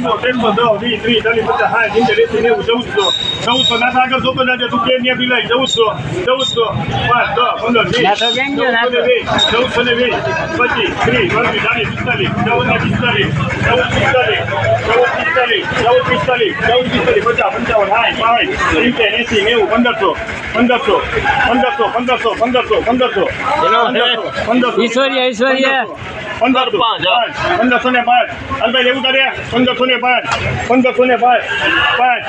તેરસો દસ પચાસ સાઠ ચૌદસો ચૌદસો ના પંદર વીસ પંદરસો પંદરસો પંદરસો પંદરસો પંદરસો પંદરસો પંદરસો ઈશ્વરીય પંદરસો ને પાંચ અલભાઈ એવું કરે પંદરસો ને પાંચ પંદરસો ને પાંચ પાંચ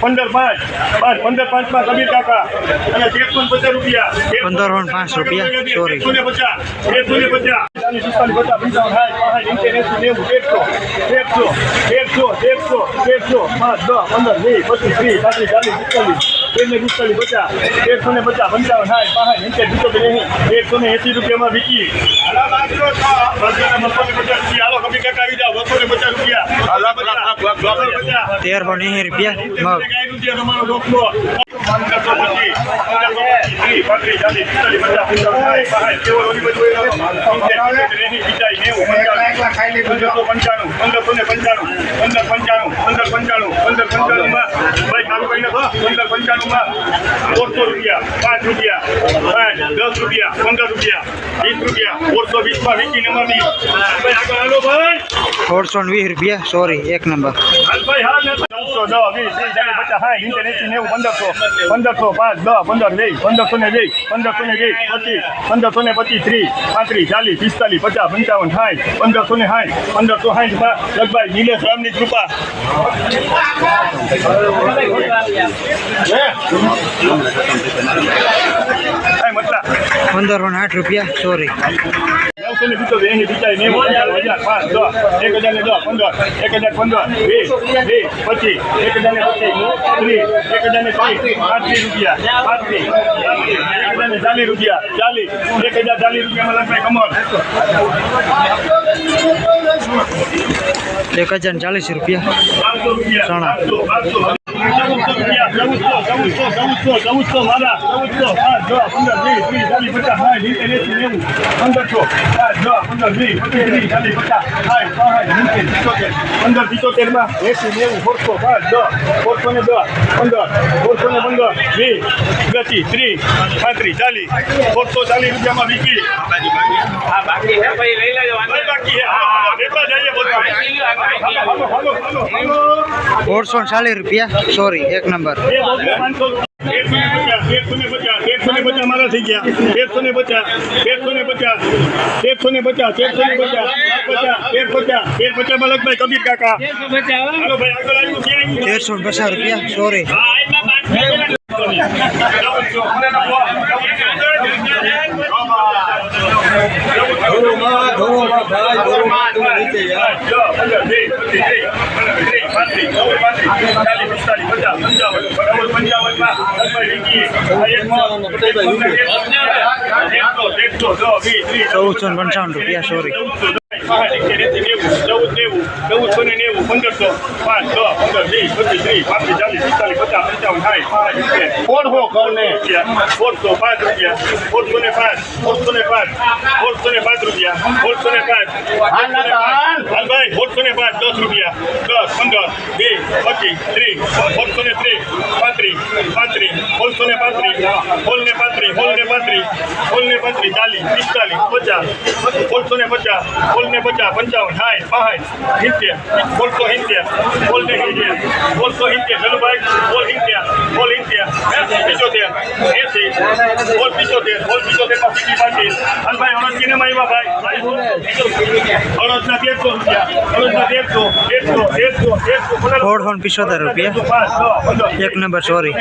પંદર પાંચ પાંચ પંદર પાંચમાં કબીર કાકા. અને તેરસો ને પચાસ રૂપિયા. પંદર ને પાંચ રૂપિયા, સોરી. તેરસો ને પચાસ તેરસો ને પચાસ. પચાસ એકસો તેરસો તેરસો તેરસો પાંચ દસ પંદર વીસ પચીસ ત્રીસ પાંત્રીસ ચાલીસ પિસ્તાલીસ તેર ને પિસ્તાલીસ પચાસ એકસો ને પચાસ પંચાવન સાઠ પાંચ સિત્તેર પિત્તોતેર એંસી ને એંસી રૂપિયામાં વિકી. હાલો કબીર કાકા આવી જાઓ. બસો ને પચાસ રૂપિયા. તેરસો ને એંસી રૂપિયા મગ પાંચ રૂપિયા પાંચ દસ રૂપિયા પંદર રૂપિયા વીસ રૂપિયા ઓળસો વીસમાં વીસી ભાઈ આગળ હાલો ભાઈ વીસ રૂપિયા સોરી એક નંબર હાલ ને ચૌદસો દસ, વીસ પંદરસો પંદરસો પાંચ, દસ, પંદર, વીસ, પંદરસો ને વીસ, પંદરસો ને વીસ, પચીસ, પંદરસો ને પચીસ, ત્રીસ, પાંત્રીસ, ચાલીસ, પિસ્તાલીસ, પચાસ, પંચાવન, સાઠ, પંદરસો ને સાઠ, પંદરસો સાઠ લગભાઈ નિલેશ રામની કૃપા પંદરસો ને આઠ રૂપિયા સોરી નવસો ને બીજો એની બીજા નેવું પંચાવન હજાર પાંચ દસ એક હજાર ને દસ પંદર એક હજાર પંદર વીસ વીસ પચીસ એક હજાર ને પચીસ ત્રીસ એક હજાર ને ત્રીસ પાંત્રીસ રૂપિયા પાંત્રીસ પાંત્રીસ એક હજાર ને ચાલીસ રૂપિયા ચાલીસ એક હજાર ચાલીસ રૂપિયામાં લખાય કમર. એક હજાર ને ચાલીસ રૂપિયા. ચણા. ચૌદસો ચૌદસો ચૌદસો ચૌદસો મારા ચૌદસો દસ પંદર વીસ ત્રીસ ચાલીસ પચાસ સાઠ સિત્તેર એંસી નેવું પંદરસો પાંચ દસ પંદર વીસ પચીસ ત્રીસ ચાલીસ પચાસ સાઠ પાંસઠ સિત્તેર પંદર પિત્તોતેર એસી નેવું સોળસો પાંચ દસ સોળસો ને પંદર ને પંદર વીસ ગતિ ત્રીસ પાંત્રીસ ચાલીસ સોળસો ચાલીસ રૂપિયામાં વીકી બાકી ચાલીસ રૂપિયા સોરી એક નંબર તેરસો ને પચાસ મારા થઈ ગયા એકસો ને પચાસ એકસો ને પચાસ એકસો ને પચાસ એકસો ને પચાસ પચાસ એક પચાસ એક પચાસમાં લગભાઈ કબીર કાકા હાલો ભાઈ આગળ આવ્યું ક્યાં આવ્યું તેરસો ને પચાસ રૂપિયા સોરી ચૌદસો ને પંચાવન રૂપિયા સોરી પાંચ પંદર પચીસ પાંચ રૂપિયા કરને પાંચ દસ રૂપિયા દસ પંદર વીસ પચીસ ત્રીસ સોળસો ને ત્રીસ પાંત્રીસ પાંત્રીસ સોળસો ને પાંત્રીસ સોળ ને પાંત્રીસ સોળ ને પાંત્રીસ સોળ ને પાંત્રીસ ચાલીસ પિસ્તાલીસ પચાસ સોળસો ને પચાસ પચાસ પંચાવન સાઠ પાંઠ સિત્તેર સોળસો સિત્તેર સોળ ને સિત્તેર સોળસો સિત્તેર ચલુભાઈ સોળ સિત્તેર સોળ સિત્તેર પિચોતેર એસી બોલ પિચોતેર બોલ પિચોતેરમાં સીટી પાટી હાલભાઈ અડદ કિને માં આવ્યા ભાઈ અડદના તેરસો રૂપિયા અડદના તેરસો તેરસો તેરસો તેરસો સોળસો ને પિચોતેર રૂપિયા. એક નંબર સોરી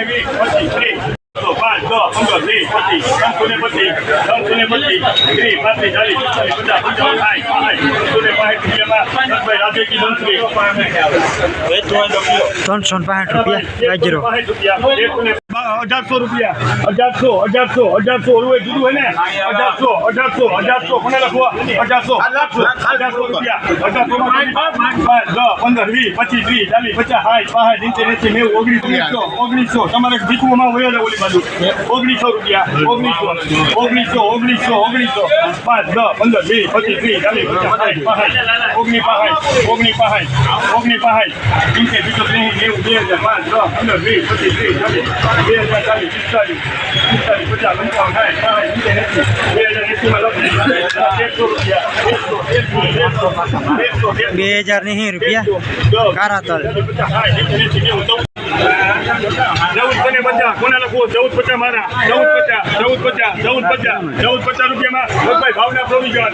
પાંચ દસ પંદર વીસ પચીસ ત્રણસો ને પચીસ ત્રણસો ને પચીસ ત્રીસ પાંત્રીસ ચાલીસ પિસ્તાલીસ પચાસ પંચાવન સાઠ પાંઠ ત્રણસો ને પાંઠ રૂપિયામાં ભાઈ મંત્રી ત્રણસો ને પાંસઠ રૂપિયા રૂપિયા અઢારસો રૂપિયા અઢારસો અઢારસો અઢારસો ઓલું જુદું હોય ને? અઢારસો અઢારસો અઢારસો કોને લખવા? અઢારસો અઢારસો રૂપિયા અઢારસો દસ પંદર વીસ પચીસ વીસ ચાલીસ પચાસ સાઠ પાંચ સિત્તેર એસી નેવું ઓગણીસો ઓગણીસો તમારે ભીખુમાં માં હોય ઓલી બાજુ ઓગણીસો રૂપિયા ઓગણીસો ઓગણીસો ઓગણીસો ઓગણીસો. પાંચ દસ પંદર વીસ પચીસ ત્રીસ ચાલીસ પચાસ ઓગણી પહાય ઓગણી પહાય ઓગણી પહાય. સિત્તેર પિત્તોતેર ત્રીસ નેવું બે હજાર પાંચ દસ પંદર વીસ પચીસ ત્રીસ ચાલીસ બે હજાર ચાલીસ પિસ્તાલીસ પિસ્તાલીસ પચાસ પંચાવન સાઠ પાંચ બે હજાર એંસીમાં લખી એકસો રૂપિયા એકસો એકસો એકસો બે હજાર નહીં રૂપિયા? કારાતલ. ચૌદ પચાસ પચાસ કોને લખવું ચૌદ પચાસ મારા ચૌદ પચાસ ચૌદ પચાસ ચૌદ પચાસ. ચૌદ પચાસ રૂપિયામાં ભાઈ ભાવના પ્રોવિઝન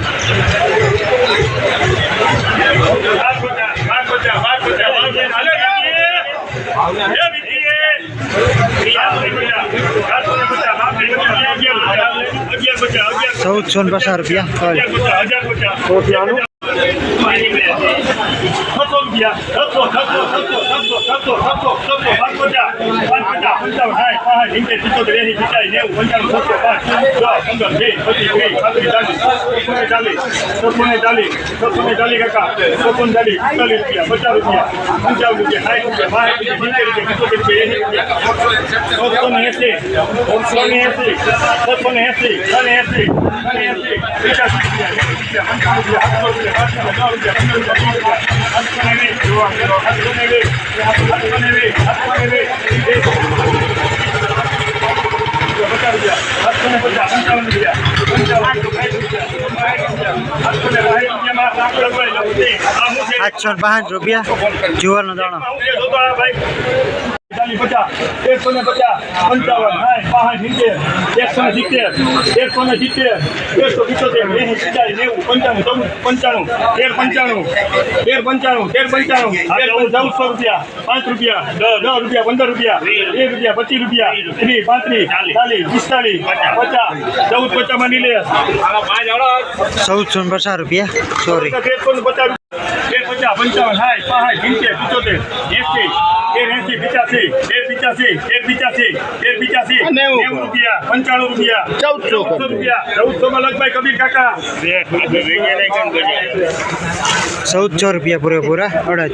બાર પચાસ બાર પચાસ. બાર પચાસ ચૌદસો ને રૂપિયા હજાર પચાસ. રૂપિયા છસો છસો છસો છસો પાંચ પચાસ પાંચ પચાસ પંચાવન સાઠ પાંચ સિત્તેર સિત્તોતેર પાંચ પંદર વીસ પચીસ ચાલીસ છસો ચાલીસ છસો ને ચાલીસ છસો ને ચાલીસ રૂપિયા પચાસ રૂપિયા પંચાવન રૂપિયા સાઠ રૂપિયા બાસઠ રૂપિયા સિત્તેર આઠસો પાંચ રૂપિયા. જુવારનો દાણો. ચાલીસ પચાસ એકસો ને પચાસ પંચાવન સાઠ પાંચ સિત્તેર એકસો ને સિત્તેર એકસો ને સિત્તેર એકસો પિત્તોતેર એસી સિત્તાલીસ નેવું પંચાણું ચૌદ પંચાણું તેર પંચાણું તેર પંચાણું તેર પંચાણું ચૌદસો રૂપિયા પાંચ રૂપિયા દસ. રૂપિયા પંદર રૂપિયા એક રૂપિયા પચીસ રૂપિયા ત્રીસ પાંત્રીસ ચાલીસ. પિસ્તાલીસ પચાસ. ચૌદ પચાસમાં નીલે ચૌદસો ને પચાસ રૂપિયા. સોરી તેરસો ને પચાસ તેર પચાસ પંચાવન સાઠ પાંચ સિત્તેર પિત્તોતેર એસી તેર એસી પિચાસી તેર પિચાસી તેર પિચાસી તેર પિચાસી નેવું રૂપિયા પંચાણું રૂપિયા ચૌદસો રૂપિયા ચૌદસો માં લગભાઈ કબીર કાકા ચૌદસો રૂપિયા પૂરેપૂરા અડદ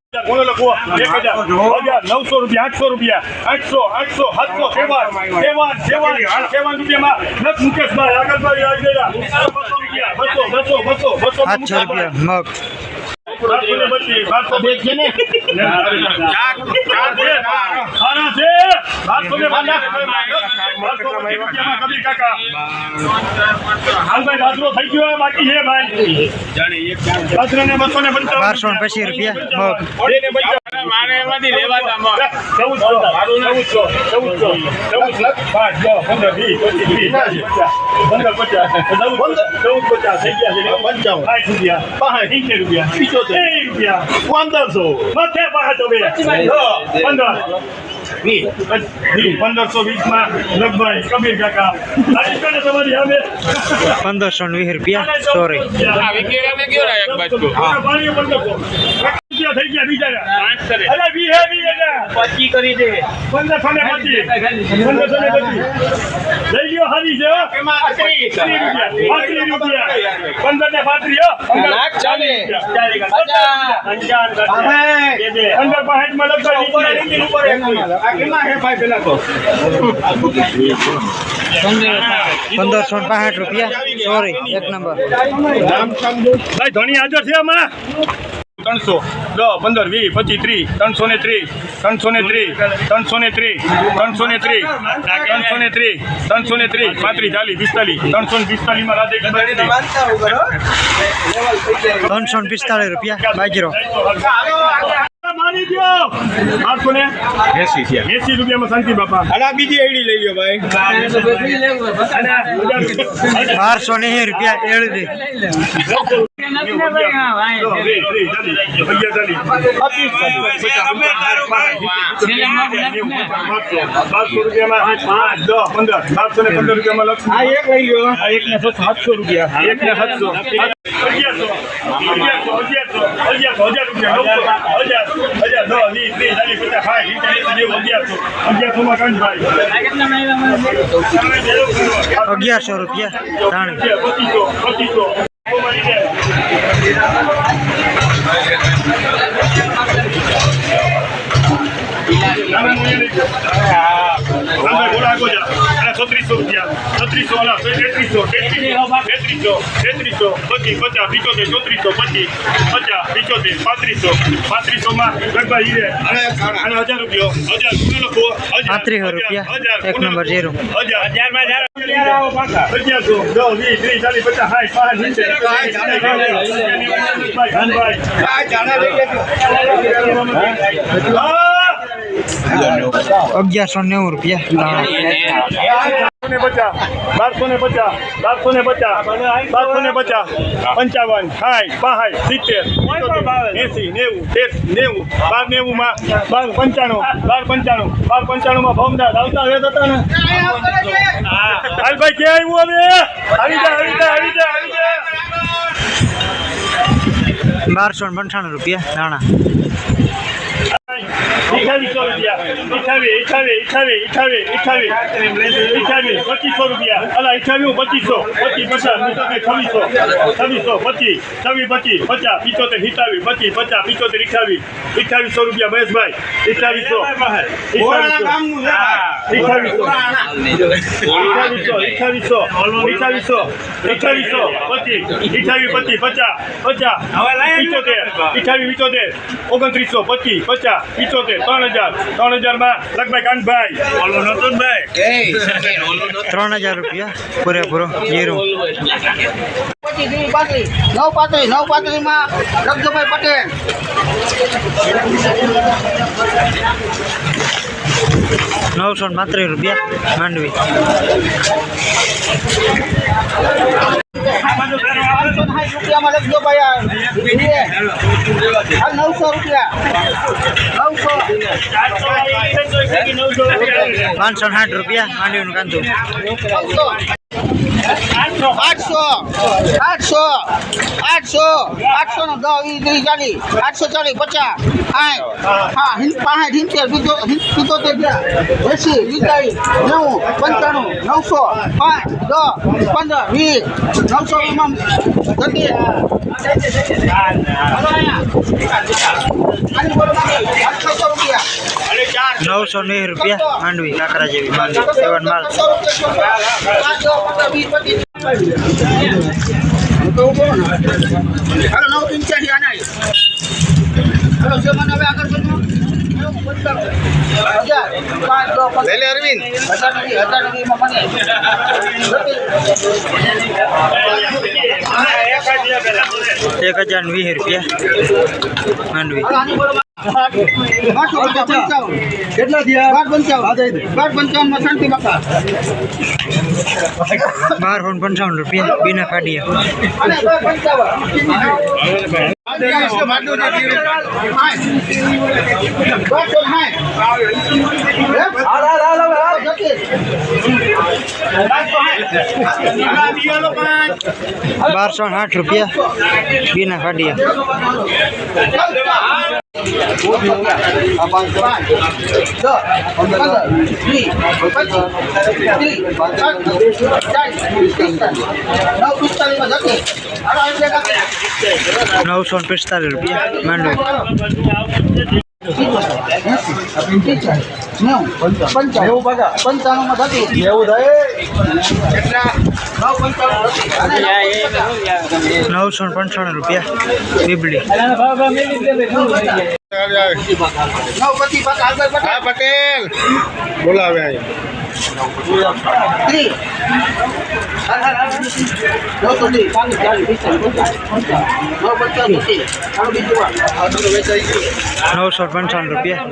કોનો લખવો એક હજાર હજાર નવસો રૂપિયા આઠસો રૂપિયા. આઠસો આઠસો સાતસો સેવાન સેવાન સેવાન સેવાન રૂપિયામાં નથ મુકેશભાઈ આગળભાઈ આવી ગયા બસો રૂપિયા બસો બસો બસો બસો સાતસો રૂપિયા મગ. બારસો ને પચીસ રૂપિયા. મારે એમાંથી લેવાતા મગ. ચૌદસો ચૌદસો ચૌદસો ચૌદસો પાંચ દસ પંદર વીસ પચીસ ત્રીસ ચાલીસ પચાસ. પંદર ચૌદ ચૌદ પચાસ. થઈ ગયા છે. પંચાવન. સાઠ રૂપિયા. પાંચ. સિત્તેર રૂપિયા. પિચોતેર રૂપિયા. પંદરસો. મથે પાંચ પંદર. વીસ. પંદરસો વીસમાં લગભગ કબીર કાકા. પંદરસો વીસ રૂપિયા. સોરી રૂપિયા થઈ ગયા બીજા પાંચ અરે વી હે વી હજાર પચી કરી દે. પંદરસો ને પછી પંદરસો ને પચીસ. લઈ ગયો હારી છે. પાંત્રીસ. રૂપિયા. પંદર ને પાંત્રીસ હો. પંદર પાંસઠમાં લગભગ પંદરસો ને પાંસઠ રૂપિયા. સોરી એક નંબર. ભાઈ ધોની હાજર છે આમાં. ત્રણસો દસ પંદર વીસ પચીસ ત્રીસ ત્રણસો ને ત્રીસ ત્રણસો ને ત્રીસ ત્રણસો ને ત્રીસ ત્રણસો ને ત્રીસ ત્રણસો ને ત્રીસ ત્રણસો ને ત્રીસ પાંત્રીસ ચાલીસ પિસ્તાલીસ ત્રણસો ને પિસ્તાલીસમાં રાધે ત્રણસો ને પિસ્તાળીસ રૂપિયા બાજરો મારી ગયો. આઠસો ને એસી રૂપિયામાં શાંતિ બાપા. અને આ બીજી આઈડી લઈ લો ભાઈ. બારસો ને રૂપિયા એડી બારસો ને પંદર રૂપિયામાં લખશું. આ એક લઈ લ્યો. આ એક ને સાતસો રૂપિયા. એક ને સાતસો. અગિયારસો અગિયારસો અગિયારસો અગિયારસો હજાર રૂપિયા. નવસો હજાર દસ વીસ ત્રીસ ચાલીસ પચાસ સાઠ સિત્તેર નેવું અગિયારસો અગિયારસો માં કાંતભાઈ અગિયારસો રૂપિયા પચીસો પચીસો છત્રીસો રૂપિયા તેત્રીસો તેત્રીસો તેત્રીસો તેત્રીસો પચીસ પચાસ પિચોતેર ચોત્રીસો પચીસ પચાસ પિચોતેર પાંત્રીસો પાંત્રીસો માં લગભગ હીરે અને હજાર રૂપિયો. હજાર લખો હજાર પાંત્રીસો રૂપિયા. એક નંબર ઝીરો. હજાર. હજાર અગિયારસો દસ વીસ ત્રીસ ચાલીસ પચાસ સાઠ પાંચ અગિયારસો નેવું રૂપિયા. બારસો ને પચાસ બારસો ને પચાસ બારસો ને પચાસ પંચાવન સાઠ બાસઠ સિત્તેર એસી નેવું નેવું બાર નેવું માં બાર પંચાણું બાર પંચાણું બાર પંચાણું માં આવતા હતા ને. ક્યાં આવ્યું હવે? આવી જા આવી જા આવી જા આવી જા. બારસો પંચાણું રૂપિયા દાણા. અઠાવીસો રૂપિયા અઠાવી અઠાવી અઠાવી અઠાવી અઠાવી અઠાવી રૂપિયા અલા અઠાવી પચીસો પચીસ પચાસ છવ્વીસો છવ્વીસો પચીસ છવ્વીસ પચીસ પચાસ પિચોતેર સિત્તાવીસ પચીસ પચાસ પિચોતેર અઠાવીસ અઠાવીસો રૂપિયા મહેશભાઈ અઠાવીસો અઠાવીસો અઠાવીસો અઠાવીસો અઠાવીસો અઠાવીસો પચીસ પચીસ પચાસ પચાસ પિચોતેર અઠાવીસ પિચોતેર ઓગણત્રીસો પચીસ પચાસ પિચોતેર ત્રણ હજાર ત્રણ હજારમાં લગભાઈ કાનભાઈ. ઓલો નતુનભાઈ. ત્રણ હજાર રૂપિયા પૂરેપૂરો ત્રીસ નવ પાંત્રીસ નવ પાંત્રીસમાં લક્ષભાઈ પટેલ. નવસો ને પાંત્રીસ રૂપિયા માંડવી. પાંચસો સાઠ રૂપિયામાં ભાઈ આ. નવસો રૂપિયા. નવસો. પાંચસો સાઠ રૂપિયા માંડવીનું કાંધું આઠસો આઠસો. આઠસો. આઠસો આઠસો નો દસ ત્રીસ આઠસો ચાલીસ પચાસ સાઠ હા પાંસઠ સિત્તેર પિત્તોતેર એસી પિસ્તાલીસ નેવું પંચાણું નવસો પાંચ દસ પંદર વીસ નવસો એમાં જતી નવસો ને રૂપિયા માંડવી કાકરા જેવી માંડવી માલ હાલો નવ પંચ્યાસી આના હાલો જે મને હવે આગળ કરજો પંદર અરવિંદ. એક હજાર વીસ રૂપિયા. માંડવી. કેટલા થયા? બાર પંચાવન. બાર પંચાવનમાં શાંતિ બાપા બારસો ને પંચાવન રૂપિયા બીના બાર પંચાવન બારસો આઠ રૂપિયા બીના ફાડિયા નવસો પિસ્તાલીસ રૂપિયા. માંડો. પંચાણું માં થતી. એવું નવસો ને પંચાણું રૂપિયા બીબડી નવ પછી પાછા આગળ પચાસ પટેલ બોલાવે ત્રીસ નવસો ત્રીસ ચાલીસ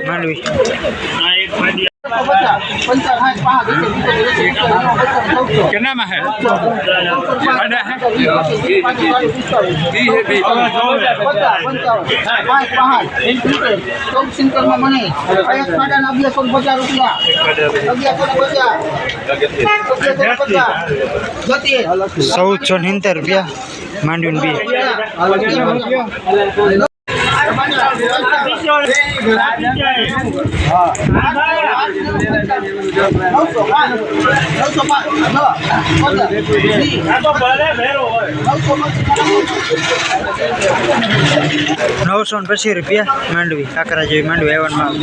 ચાલીસ પિસ્તાલીસ પચાસ પંચાવન નવ પચાસ પચીસ ચાલો બીજું વાર નવસો પંચાવન રૂપિયા માંડવી પચાસ પંચાવન સાઠ પાંચ કેનામાં હે આડા હે પચાસ ચૌદસો ને સિત્તેર રૂપિયા માંડવી બી નવસો ને પચીસ રૂપિયા માંડવી કાકરા જેવી માંડવી એવનમાં